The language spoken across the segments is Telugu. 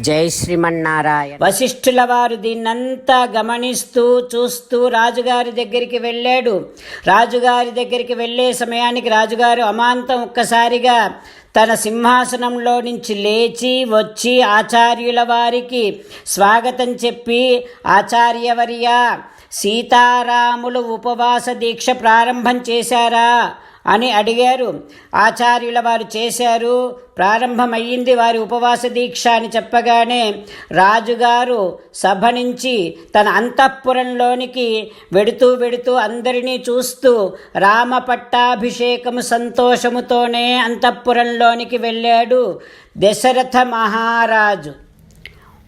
జై శ్రీమన్నారాయణ. వశిష్ఠుల వారు దీన్నంతా గమనిస్తూ చూస్తూ రాజుగారి దగ్గరికి వెళ్ళాడు. రాజుగారి దగ్గరికి వెళ్ళే సమయానికి రాజుగారు అమాంతం ఒక్కసారిగా తన సింహాసనంలో నుంచి లేచి వచ్చి ఆచార్యుల వారికి స్వాగతం చెప్పి ఆచార్యవర్య సీతారాములు ఉపవాస దీక్ష ప్రారంభం చేశారా? అని అడిగారు. ఆచార్యుల వారు చేశారు. ప్రారంభమయ్యింది వారి ఉపవాస దీక్ష అని చెప్పగానే రాజుగారు సభ నుంచి తన అంతఃపురంలోనికి వెడుతూ వెడుతూ అందరినీ చూస్తూ రామ పట్టాభిషేకము సంతోషముతోనే అంతఃపురంలోనికి వెళ్ళాడు దశరథ మహారాజు.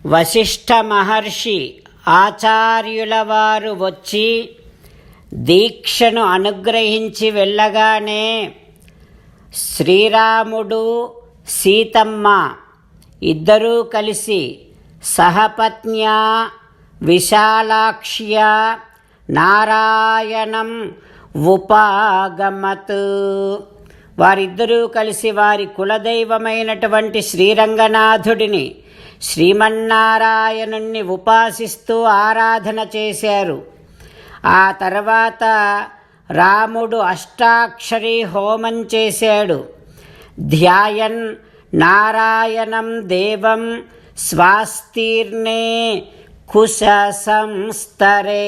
వశిష్ఠ మహర్షి ఆచార్యుల వారు వచ్చి దీక్షను అనుగ్రహించి వెళ్ళగానే శ్రీరాముడు సీతమ్మ ఇద్దరూ కలిసి సహపత్న్య విశాలాక్ష్య నారాయణం ఉపాగమత్. వారిద్దరూ కలిసి వారి కులదైవమైనటువంటి శ్రీరంగనాథుడిని శ్రీమన్నారాయణుణ్ణి ఉపాసిస్తూ ఆరాధన చేశారు. ఆ తర్వాత రాముడు అష్టాక్షరి హోమం చేశాడు. ధ్యాయన్ నారాయణం దేవం స్వాస్తీర్ణే కుశ సంస్తరే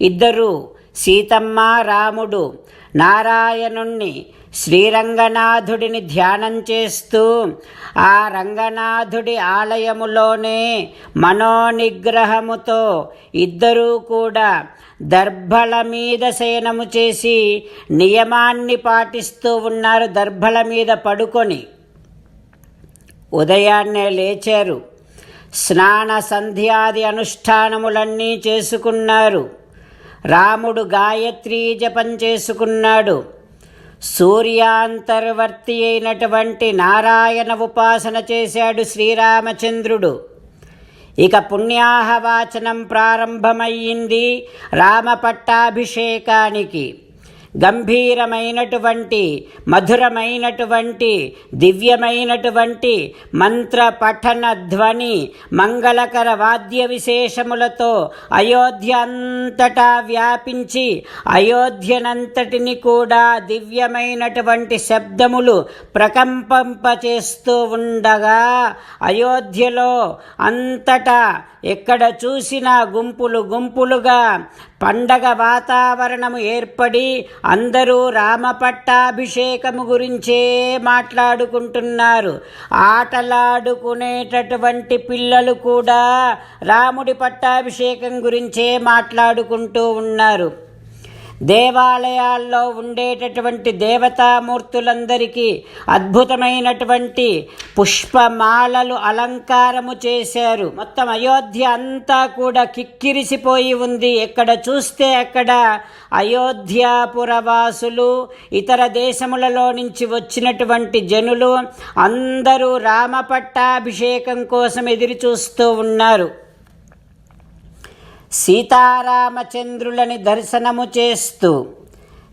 ఇద్దరు సీతమ్మ రాముడు నారాయణుణ్ణి శ్రీరంగనాథుడిని ధ్యానం చేస్తూ ఆ రంగనాథుడి ఆలయములోనే మనోనిగ్రహముతో ఇద్దరూ కూడా దర్భల మీద శయనము చేసి నియమాన్ని పాటిస్తూ ఉన్నారు దర్భల మీద పడుకొని. ఉదయాన్నే లేచారు. స్నాన సంధ్యాది అనుష్ఠానములన్నీ చేసుకున్నారు. రాముడు గాయత్రీ జపం చేసుకున్నాడు. సూర్యాంతర్వర్తి అయినటువంటి నారాయణ ఉపాసన చేశాడు శ్రీరామచంద్రుడు. ఇక పుణ్యాహవాచనం ప్రారంభమయ్యింది రామ పట్టాభిషేకానికి గంభీరమైనటువంటి మధురమైనటువంటి దివ్యమైనటువంటి మంత్ర పఠన ధ్వని మంగళకర వాద్య విశేషములతో అయోధ్య అంతటా వ్యాపించి అయోధ్యనంతటిని కూడా దివ్యమైనటువంటి శబ్దములు ప్రకంపంపచేస్తూ ఉండగా అయోధ్యలో అంతటా ఎక్కడ చూసినా గుంపులు గుంపులుగా పండగ వాతావరణము ఏర్పడి అందరూ రామపట్టాభిషేకము గురించే మాట్లాడుకుంటున్నారు. ఆటలాడుకునేటటువంటి పిల్లలు కూడా రాముడి పట్టాభిషేకం గురించే మాట్లాడుకుంటూ ఉన్నారు. దేవాలయాల్లో ఉండేటటువంటి దేవతామూర్తులందరికీ అద్భుతమైనటువంటి పుష్పమాలలు అలంకారము చేశారు. మొత్తం అయోధ్య అంతా కూడా కిక్కిరిసిపోయి ఉంది. ఎక్కడ చూస్తే అక్కడ అయోధ్యాపురవాసులు ఇతర దేశములలో నుంచి వచ్చినటువంటి జనులు అందరూ రామపట్టాభిషేకం కోసం ఎదురు చూస్తూ ఉన్నారు. సీతారామచంద్రులని దర్శనము చేస్తూ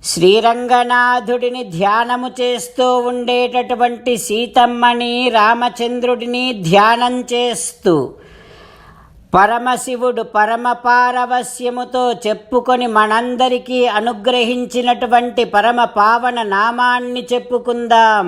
శ్రీరంగనాథుడిని ధ్యానము చేస్తూ ఉండేటటువంటి సీతమ్మని రామచంద్రుడిని ధ్యానం చేస్తూ పరమశివుడు పరమపారవశ్యముతో చెప్పుకొని మనందరికీ అనుగ్రహించినటువంటి పరమ పావన నామాన్ని చెప్పుకుందాం.